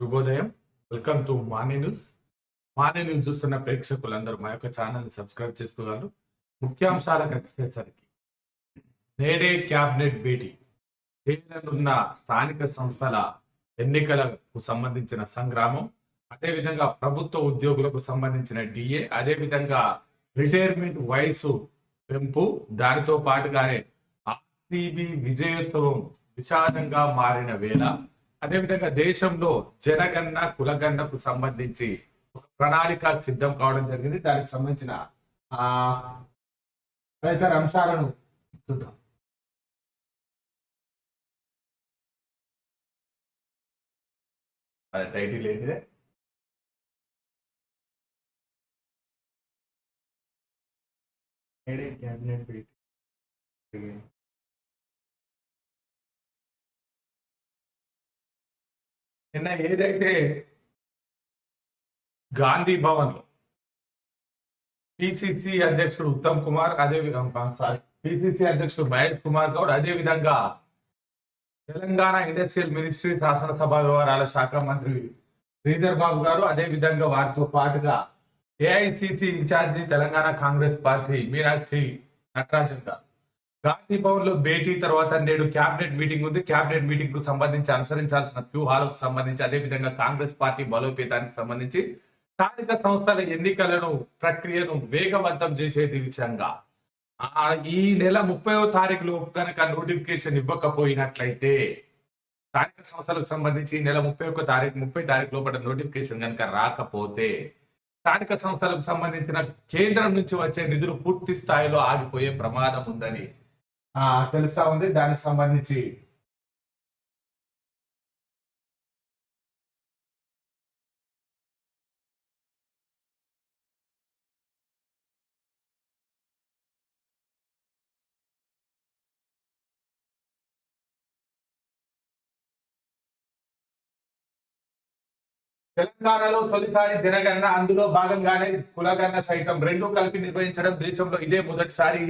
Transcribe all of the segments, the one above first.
శుభోదయం. Welcome to morning news morning news చూస్తున్న ప్రేక్షకులందరూ మా యొక్క ఛానల్ని సబ్స్క్రైబ్ చేసుకోగలరు. ముఖ్యాంశాలకు వచ్చేసరికి నేడే క్యాబినెట్ భేటీ చేయనున్న స్థానిక సంస్థల ఎన్నికలకు సంబంధించిన సంగ్రామం అదేవిధంగా ప్రభుత్వ ఉద్యోగులకు సంబంధించిన డిఏ అదేవిధంగా రిటైర్మెంట్ వయసు పెంపు దానితో పాటుగానే ఆర్సీబీ విజయోత్సవం విషాదంగా మారిన వేళ అదేవిధంగా దేశంలో జనగణన కులగణనకు సంబంధించి ఒక ప్రణాళిక సిద్ధం కావడం జరిగింది. దానికి సంబంధించిన ఆ తదితర అంశాలను చూద్దాం. అది టైటిల్ ఏంటిదే? క్యాబినెట్ నిన్న ఏదైతే గాంధీ భవన్లో పిసిసి అధ్యక్షుడు ఉత్తమ్ కుమార్ అదే విధంగా సారీ పిసిసి అధ్యక్షుడు మహేష్ కుమార్ గౌడ్ అదే విధంగా తెలంగాణ ఇండస్ట్రియల్ మినిస్ట్రీ శాసనసభ వ్యవహారాల శాఖ మంత్రి శ్రీధర్ బాబు గారు అదే విధంగా వారితో పాటుగా AICC in charge Telangana Congress party Meenakshi Natarajan గారు. గాంధీ భవన్లో భేటీ తర్వాత నేడు క్యాబినెట్ మీటింగ్ ఉంది. క్యాబినెట్ మీటింగ్కు సంబంధించి అనుసరించాల్సిన వ్యూహాలకు సంబంధించి అదే విధంగా కాంగ్రెస్ పార్టీ బలోపేతానికి సంబంధించి స్థానిక సంస్థల ఎన్నికలను ప్రక్రియను వేగవంతం చేసేది విషయంగా. ఆ ఈ నెల ముప్పైవ తారీఖు లోపు కనుక నోటిఫికేషన్ ఇవ్వకపోయినట్లయితే స్థానిక సంస్థలకు సంబంధించి ఈ నెల ముప్పై ఒక్క తారీఖు ముప్పై తారీఖు లోపల నోటిఫికేషన్ కనుక రాకపోతే స్థానిక సంస్థలకు సంబంధించిన కేంద్రం నుంచి వచ్చే నిధులు పూర్తి స్థాయిలో ఆగిపోయే ప్రమాదం ఉందని తెలుస్తా ఉంది. దానికి సంబంధించి తెలంగాణలో తొలిసారి జనగణన అందులో భాగంగానే కులగణన సైతం రెండు కలిపి నిర్వహించడం దేశంలో ఇదే మొదటిసారి.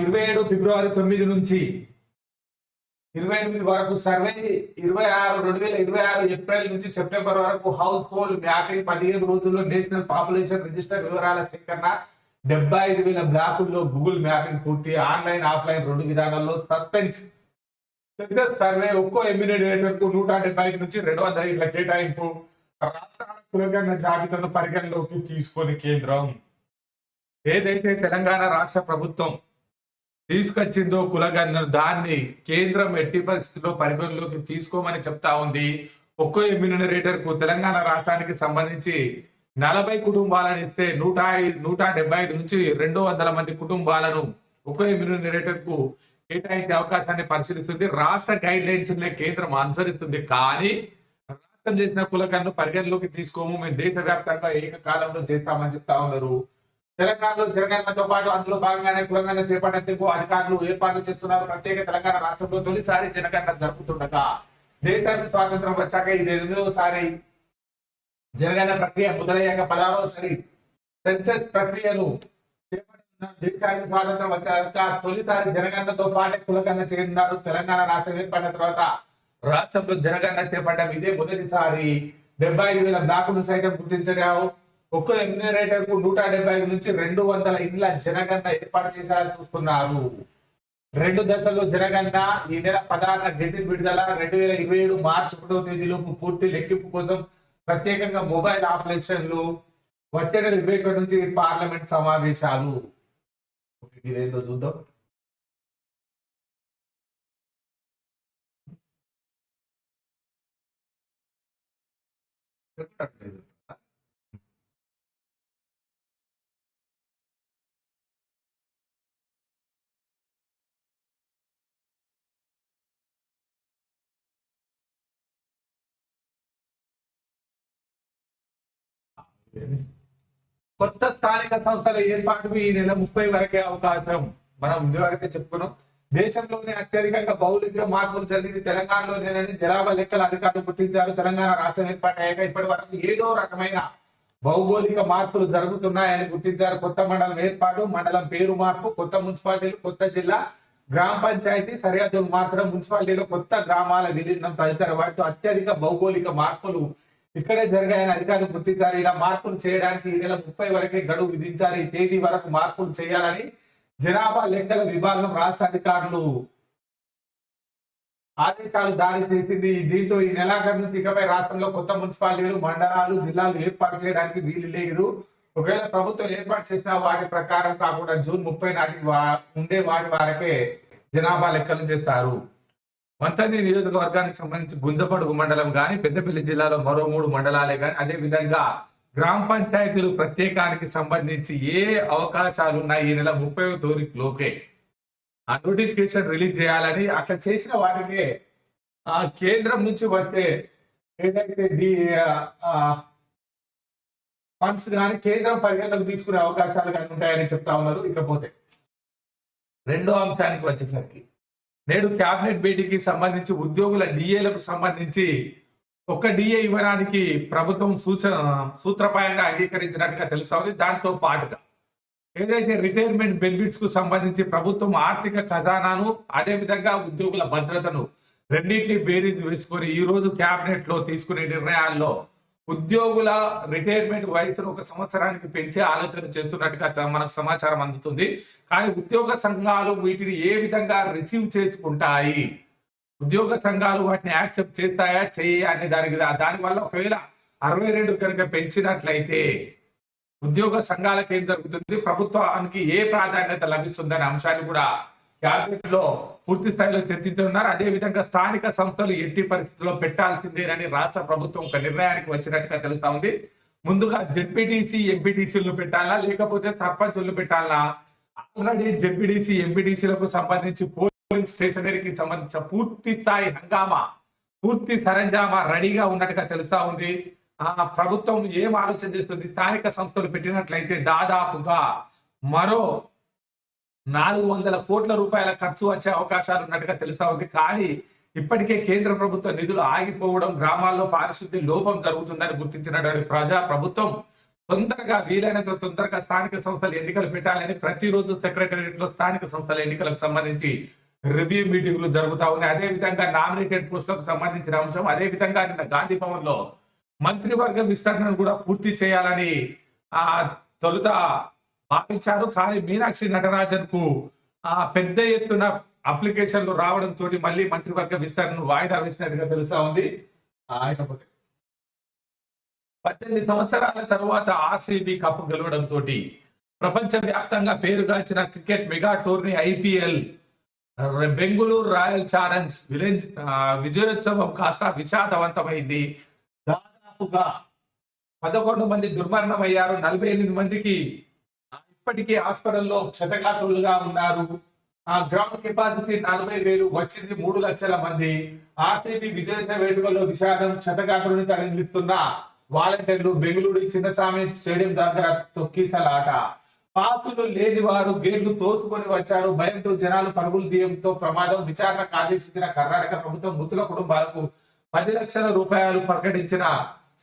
ఇరవై ఏడు ఫిబ్రవరి తొమ్మిది నుంచి ఇరవై ఎనిమిది వరకు సర్వే ఇరవై ఆరు రెండు వేల ఇరవై ఆరు ఏప్రిల్ నుంచి సెప్టెంబర్ వరకు హౌస్ హోల్డ్ మ్యాపింగ్ పదిహేను రోజుల్లో నేషనల్ పాపులేషన్ రిజిస్టర్ వివరాల సేకరణ డెబ్బై ఐదు వేల బ్లాకుల్లో గూగుల్ మ్యాపింగ్ పూర్తి ఆన్లైన్ ఆఫ్లైన్ రెండు విధానాల్లో సస్పెన్స్. సర్వే ఒక్కో ఎమ్యూనిడేటర్కు నూట డెబ్బై ఐదు నుంచి రెండు వందల ఇళ్ళ కేటాయింపు. రాష్ట్రాల కులగన్న జాబితాను పరిగణలోకి తీసుకొని కేంద్రం. ఏదైతే తెలంగాణ రాష్ట్ర ప్రభుత్వం తీసుకొచ్చిందో కులగన్న దాన్ని కేంద్రం ఎట్టి పరిస్థితిలో పరిగణలోకి తీసుకోమని చెప్తా ఉంది. ఒక్కో ఎమ్యూనరేటర్కు తెలంగాణ రాష్ట్రానికి సంబంధించి నలభై కుటుంబాలను ఇస్తే నూట నూట డెబ్బై ఐదు నుంచి రెండు వందల మంది కుటుంబాలను ఒక్కో ఎమ్యూనరేటర్కు కేటాయించే అవకాశాన్ని పరిశీలిస్తుంది. రాష్ట్ర గైడ్ లైన్స్ కేంద్రం అనుసరిస్తుంది. కానీ రాష్ట్రం చేసిన కులగన్ను పరిగణలోకి తీసుకోము. మేము దేశవ్యాప్తంగా ఏకకాలంలో చేస్తామని చెప్తా ఉన్నారు. తెలంగాణలో జరగడంతో పాటు అందులో భాగంగానే కులంగన చేపట్టేందుకు అధికారులు ఏర్పాట్లు చేస్తున్నారు. ప్రత్యేక తెలంగాణ రాష్ట్రంలో తొలిసారి జనగణన జరుపుతుండగా దేశానికి స్వాతంత్రం వచ్చాక ఇది ఎనిమిదోసారి జనగణన ప్రక్రియ మొదలయ్యాక పదహారోసారి సెన్సెస్ ప్రక్రియను దేశానికి స్వాతంత్రం వచ్చాక తొలిసారి జనగణనతో పాటు కులగణన చేరినారు తెలంగాణ రాష్ట్రం ఏర్పడిన తర్వాత రాష్ట్రంలో జనగణన చేపట్టడం ఇదే మొదటిసారి. డెబ్బై ఐదు వేల బ్లాకులు సైతం గుర్తించగా ఒక్కో ఎన్యూరేటర్కు నూట డెబ్బై ఐదు నుంచి రెండు వందల ఇండ్ల జనగణన ఏర్పాటు చేశారని చూస్తున్నారు. రెండు దశల్లో జనగణన ఈ నెల పదహారున గెజిట్ విడుదల రెండు వేల ఇరవై ఏడు మార్చి ఒకటో తేదీలోపు పూర్తి లెక్కింపు కోసం ప్రత్యేకంగా మొబైల్ ఆపరేషన్లు వచ్చే నెల ఇరవై ఒకటి నుంచి పార్లమెంట్ సమావేశాలు. ఇదేందో ఇదేంటో చూద్దాం చెప్పట్లేదు. కొత్త స్థానిక సంస్థల ఏర్పాటుకు ఈ నెల ముప్పై వరకే అవకాశం. మనం ముందువరకే చెప్పుకున్నాం. దేశంలోనే అత్యధికంగా భౌలిక మార్పులు జరిగింది. తెలంగాణలోనేనని జనాభా లెక్కల అధికారులు గుర్తించారు. తెలంగాణ రాష్ట్రం ఏర్పాటయ్యాక ఇప్పటి వరకు ఏదో రకమైన భౌగోళిక మార్పులు జరుగుతున్నాయని గుర్తించారు. కొత్త మండలం ఏర్పాటు మండలం పేరు మార్పు కొత్త మున్సిపాలిటీలు కొత్త జిల్లా గ్రామ పంచాయతీ సరిహద్దులు మార్చడం మున్సిపాలిటీలో కొత్త గ్రామాల విలీనం తదితర వాటితో అత్యధిక భౌగోళిక మార్పులు ఇక్కడే జరిగాయని అధికారులు గుర్తించారు. ఇలా మార్పులు చేయడానికి ఈ నెల ముప్పై వరకే గడువు విధించారు ఈ తేదీ వరకు మార్పులు చేయాలని జనాభా లెక్కల విభాగం రాష్ట్ర అధికారులు ఆదేశాలు దారి చేసింది. దీంతో ఈ నెలాఖరు నుంచి ఇకపై రాష్ట్రంలో కొత్త మున్సిపాలిటీలు మండలాలు జిల్లాలు ఏర్పాటు చేయడానికి వీలు లేదు. ఒకవేళ ప్రభుత్వం ఏర్పాటు చేసిన వాటి ప్రకారం కాకుండా జూన్ ముప్పై నాటికి ఉండే వాటి వారికే జనాభా లెక్కలు చేస్తారు. మంతని నియోజకవర్గానికి సంబంధించి గుంజపడుగు మండలం కానీ పెద్దపల్లి జిల్లాలో మరో మూడు మండలాలే కానీ అదే విధంగా గ్రామ పంచాయతీలు ప్రత్యేకానికి సంబంధించి ఏ అవకాశాలు ఉన్నాయి ఈ నెల ముప్పై తారీఖు లోపే? ఆ నోటిఫికేషన్ రిలీజ్ చేయాలని అట్లా చేసిన వాటికి ఆ కేంద్రం నుంచి వచ్చే ఏదైతే డి ఫండ్స్ కానీ కేంద్రం పరిగణలోకి తీసుకునే అవకాశాలు కానీ ఉంటాయని చెప్తా ఉన్నారు. ఇకపోతే రెండో అంశానికి వచ్చేసరికి నేడు క్యాబినెట్ భేటీకి సంబంధించి ఉద్యోగుల డిఏలకు సంబంధించి ఒక డిఏ ఇవ్వడానికి ప్రభుత్వం సూచన సూత్రప్రాయంగా అంగీకరించినట్టుగా తెలుస్తా ఉంది. దాంతో పాటుగా ఏదైతే రిటైర్మెంట్ బెనిఫిట్స్కు సంబంధించి ప్రభుత్వం ఆర్థిక ఖజానాను అదేవిధంగా ఉద్యోగుల భద్రతను రెండింటిని బేరీజ్ వేసుకొని ఈ రోజు క్యాబినెట్లో తీసుకునే నిర్ణయాల్లో ఉద్యోగుల రిటైర్మెంట్ వయసును ఒక సంవత్సరానికి పెంచే ఆలోచన చేస్తున్నట్టుగా మనకు సమాచారం అందుతుంది. కానీ ఉద్యోగ సంఘాలు వీటిని ఏ విధంగా రిసీవ్ చేసుకుంటాయి? ఉద్యోగ సంఘాలు వాటిని యాక్సెప్ట్ చేస్తాయా చేయా అనే దానికి దానివల్ల ఒకవేళ అరవై రెండు కనుక పెంచినట్లయితే ఉద్యోగ సంఘాలకు ఏం జరుగుతుంది? ప్రభుత్వానికి ఏ ప్రాధాన్యత లభిస్తుందనే అంశాన్ని కూడా క్యాబినెట్లో పూర్తి స్థాయిలో చర్చించనున్నారు. అదే విధంగా స్థానిక సంస్థలు ఎట్టి పరిస్థితుల్లో పెట్టాల్సిందేనని రాష్ట్ర ప్రభుత్వం ఒక నిర్ణయానికి వచ్చినట్టుగా తెలుస్తా ఉంది. ముందుగా జెడ్పీటీసీ ఎంపీడీసీలు పెట్టాలా? లేకపోతే సర్పంచులు పెట్టాలా? ఆల్రెడీ జెడ్పీటీసీ ఎంపీటీసీలకు సంబంధించి పోలింగ్ స్టేషనరీకి సంబంధించిన పూర్తి స్థాయి హంగామా పూర్తి సరంజామా రెడీగా ఉన్నట్టుగా తెలుస్తా ఉంది. ఆ ప్రభుత్వం ఏం ఆలోచన చేస్తుంది? స్థానిక సంస్థలు పెట్టినట్లయితే దాదాపుగా మరో నాలుగు వందల కోట్ల రూపాయల ఖర్చు వచ్చే అవకాశాలు ఉన్నట్టుగా తెలుస్తా ఉంది. కానీ ఇప్పటికే కేంద్ర ప్రభుత్వ నిధులు ఆగిపోవడం గ్రామాల్లో పారిశుద్ధ్య లోపం జరుగుతుందని గుర్తించినటువంటి ప్రజా ప్రభుత్వం తొందరగా వీలైనంత తొందరగా స్థానిక సంస్థలు ఎన్నికలు పెట్టాలని ప్రతిరోజు సెక్రటరియట్లో స్థానిక సంస్థల ఎన్నికలకు సంబంధించి రివ్యూ మీటింగ్లు జరుగుతా ఉన్నాయి. అదే విధంగా నామినేటెడ్ పోస్టులకు సంబంధించిన అంశం అదే విధంగా నిన్న గాంధీ భవన్లో మంత్రివర్గ విస్తరణను కూడా పూర్తి చేయాలని ఆ తొలుత భావించారు కానీ మీనాక్షి నటరాజన్కు ఆ పెద్ద ఎత్తున అప్లికేషన్లు రావడంతో మళ్ళీ మంత్రివర్గ విస్తరణను వాయిదా వేసినట్టుగా తెలుస్తా ఉంది. ఆయన పద్దెనిమిది సంవత్సరాల తర్వాత ఆర్సీబీ కప్ గెలవడంతో ప్రపంచ వ్యాప్తంగా పేరుగాంచిన cricket mega tourney IPL Bengaluru royal challenge village విజయోత్సవం కాస్త విషాదవంతమైంది. దాదాపుగా పదకొండు మంది దుర్మరణం అయ్యారు నలభై ఎనిమిది మందికి ఇప్పటికీ హాస్పిటల్లో క్షతగాత్రులుగా ఉన్నారు. ఆ గ్రౌండ్ కెపాసిటీ నలభై వేలు వచ్చింది మూడు లక్షల మంది. ఆర్సీబీ విజయోత్సవ వేడుకల్లో విశాఖం క్షతగాత్రుని తరలిస్తున్న వాలంటీర్లు బెంగళూరు చిన్నస్వామి స్టేడియం దగ్గర తొక్కిసలాట. పాసులు లేని వారు గేట్లు తోసుకొని వచ్చారు. భయంతో జనాలు పరుగులు తీయడంతో ప్రమాదం. విచారణకు ఆదేశించిన కర్ణాటక ప్రభుత్వం మృతుల కుటుంబాలకు పది లక్షల రూపాయలు ప్రకటించిన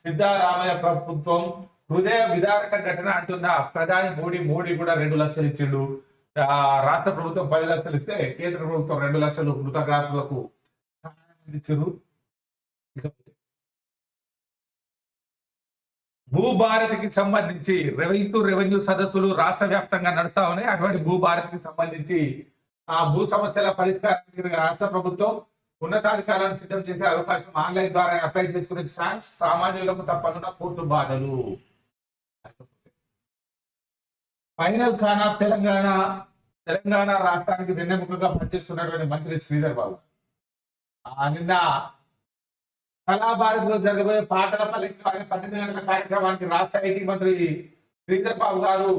సిద్ధారామయ్య ప్రభుత్వం. హృదయ విదారక ఘటన అంటున్న ప్రధాని మోడీ మోడీ కూడా రెండు లక్షలు ఇచ్చిండు. రాష్ట్ర ప్రభుత్వం పది లక్షలు ఇస్తే కేంద్ర ప్రభుత్వం రెండు లక్షలు మృతగాత్రులకు ఇచ్చారు భూభారతికి సంబంధించి రైతు రెవెన్యూ సదస్సులు రాష్ట్ర వ్యాప్తంగా నడుస్తా ఉన్నాయి. అటువంటి భూభారతికి సంబంధించి ఆ భూ సమస్యల పరిష్కారానికి రాష్ట్ర ప్రభుత్వం ఉన్నతాధికారాలను సిద్ధం చేసే అవకాశం ఆన్లైన్ ద్వారా అప్లై చేసుకునే ఛాన్స్ సామాన్యులకు తప్పనున్న కోర్టు బాధలు. ఫైనల్ ఖానా తెలంగాణ తెలంగాణ రాష్ట్రానికి వెన్నెముకగా పనిచేస్తున్నటువంటి మంత్రి శ్రీధర్ బాబు. ఆ నిన్న కళాభారతిలో జరగబోయే పాటల పల్లెకి అనే పన్నెండు గంటల కార్యక్రమానికి రాష్ట్ర ఐటీ మంత్రి శ్రీధర్ బాబు గారు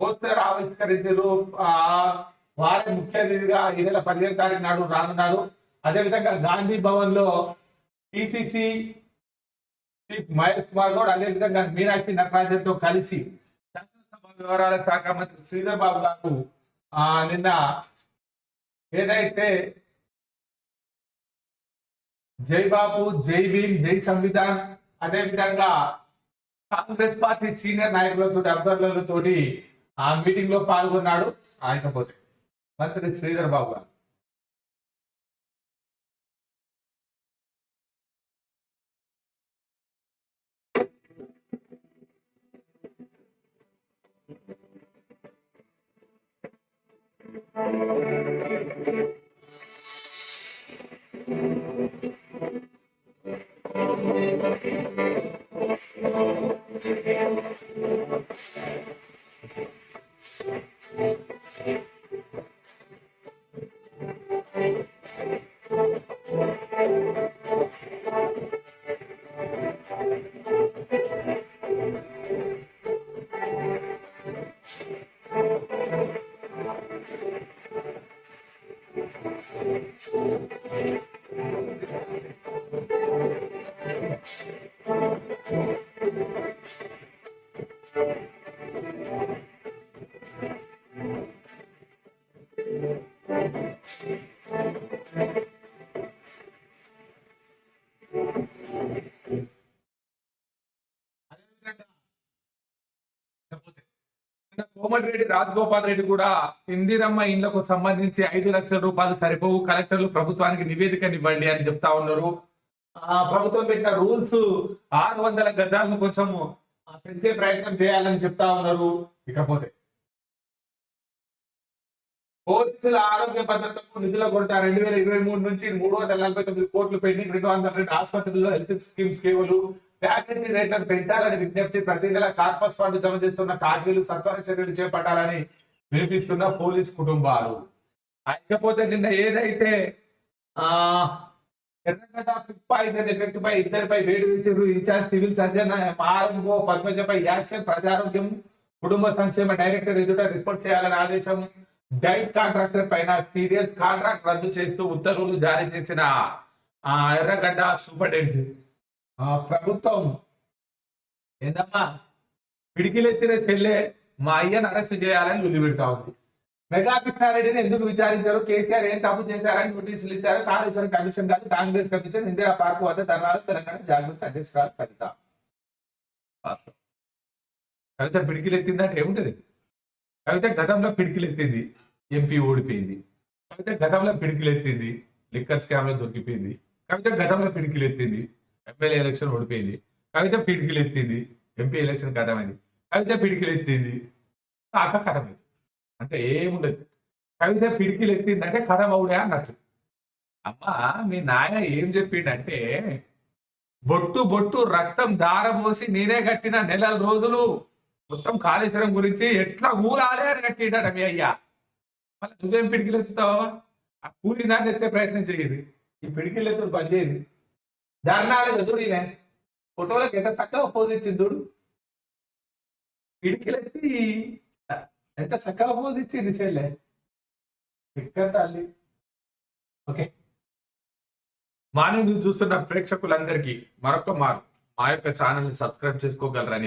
పోస్టర్ ఆవిష్కరించారు. ఆ వారి ముఖ్య అతిథిగా ఈ నెల పదిహేను తారీఖు నాడు రానున్నారు. అదేవిధంగా గాంధీ భవన్లో పిసిసి చీఫ్ మహేష్ కుమార్ గౌడ్ అదేవిధంగా మీనాక్షి నటరాజన్తో కలిసి వ్యవహారాల శాఖ మంత్రి శ్రీధర్ బాబు గారు ఆ నిన్న ఏదైతే జై బాబు జై భీమ్ జై సంవిధాన్ అదేవిధంగా కాంగ్రెస్ పార్టీ సీనియర్ నాయకులతో అబ్జర్వర్లతోటి ఆ మీటింగ్లో పాల్గొన్నాడు ఆయకపోతే మంత్రి శ్రీధర్ బాబు గారు. to them as we stay. Komatireddy Rajagopal Reddy కూడా ఇందిరమ్మ ఇండ్లకు సంబంధించి ఐదు లక్షల రూపాయలు సరిపోవు కలెక్టర్లు ప్రభుత్వానికి నివేదికనివ్వండి అని చెప్తా ఉన్నారు. ఆ ప్రభుత్వం పెట్టిన రూల్స్ ఆరు వందల గజాలను కొంచెం పెంచే ప్రయత్నం చేయాలని చెప్తా ఉన్నారు. ఇకపోతే పోలీసుల ఆరోగ్య భద్రతకు నిధుల కొరత రెండు వేల ఇరవై మూడు నుంచి మూడు వందల నలభై తొమ్మిది కోట్లు పెండింగ్ రెండు వందల రెండు ఆసుపత్రుల్లో హెల్త్ స్కీమ్స్ కేవలు ప్యాకేజీ రేట్లను పెంచాలని విజ్ఞప్తి ప్రతి నెల కార్పస్ ఫండ్ జమ చేస్తున్న కాకీలు సత్వర చర్యలు చేపట్టాలని వినిపిస్తున్న పోలీస్ కుటుంబాలు. ఇకపోతే నిన్న ఏదైతే ఆ ఎర్రగడ్డ పాయిజన్ ఎఫెక్ట్ పై ఇద్దరిపై వేడి వేసిరు ఇన్ఛార్జ్ సివిల్ సర్జన్ ఆర్ఎంఓ పద్మజపై యాక్షన్ ప్రజారోగ్యం కుటుంబ సంక్షేమ డైరెక్టర్ ఎదుట రిపోర్ట్ చేయాలని ఆదేశం. డైట్ కాంట్రాక్టర్ పైన సీరియస్ కాంట్రాక్ట్ రద్దు చేస్తూ ఉత్తర్వులు జారీ చేసిన ఆ ఎర్రగడ్డ సూపరింటెండెంట్ ఆ ప్రభుత్వం ఏందమ్మా? పిడికిలెత్తిన చెల్లె మా అయ్యను అరెస్ట్ చేయాలని లొల్లి ఉంది. మెగా కృష్ణారెడ్డిని ఎందుకు విచారించారు? కేసీఆర్ ఏం తప్పు చేశారని నోటీసులు ఇచ్చారు. కాళేశ్వరం కమిషన్ కాదు కాంగ్రెస్ కమిషన్ ఇందిరా పార్క్ వద్ద ధర్నాలు తెలంగాణ జాగృతి అధ్యక్షురాలు కవిత. కవిత పిడికిలెత్తిందంటే ఏముంటది? కవిత గతంలో పిడికిలెత్తింది. ఎంపీ ఓడిపోయింది. కవిత గతంలో పిడికిలెత్తింది. లిక్కర్ స్కామ్లో దొరికిపోయింది. కవిత గతంలో పిడికిలెత్తింది. ఎమ్మెల్యే ఎలక్షన్ ఓడిపోయింది. కవిత పిడికిలెత్తింది. ఎంపీ ఎలక్షన్ కథమైంది. కవిత పిడికిలెత్తింది. కాక కథమైంది. అంటే ఏముండదు. కవిత పిడికిలు ఎత్తిందంటే కథ మౌడే అన్నట్టు. అమ్మా మీ నాయన ఏం చెప్పిండంటే బొట్టు బొట్టు రక్తం దారబోసి నేనే కట్టిన నెల రోజులు మొత్తం కాళేశ్వరం గురించి ఎట్లా ఊరాలే అని కట్టిండట మీ అయ్యా. మళ్ళీ నువ్వేం పిడికిలు ఎత్తుతావా ఆ కూలి దాన్ని ఎత్తే ప్రయత్నం చేయదు. ఈ పిడికిలు ఎత్తుడు పని చేయదు. ధర్నాలు ఎదుడు ఈమె. ఫోటోలకు ఎంత చక్కగా పోజ్ ఇచ్చింది చూడు. పిడికిలు ఎత్తి ఎంత చక్కగా పోజ్ ఇచ్చింది చెల్లె. ఇక్కడ తల్లి. ఓకే. మార్నింగ్ న్యూస్ చూస్తున్న ప్రేక్షకులందరికీ మరొక మారు మా యొక్క ఛానల్ని సబ్స్క్రైబ్ చేసుకోగలరని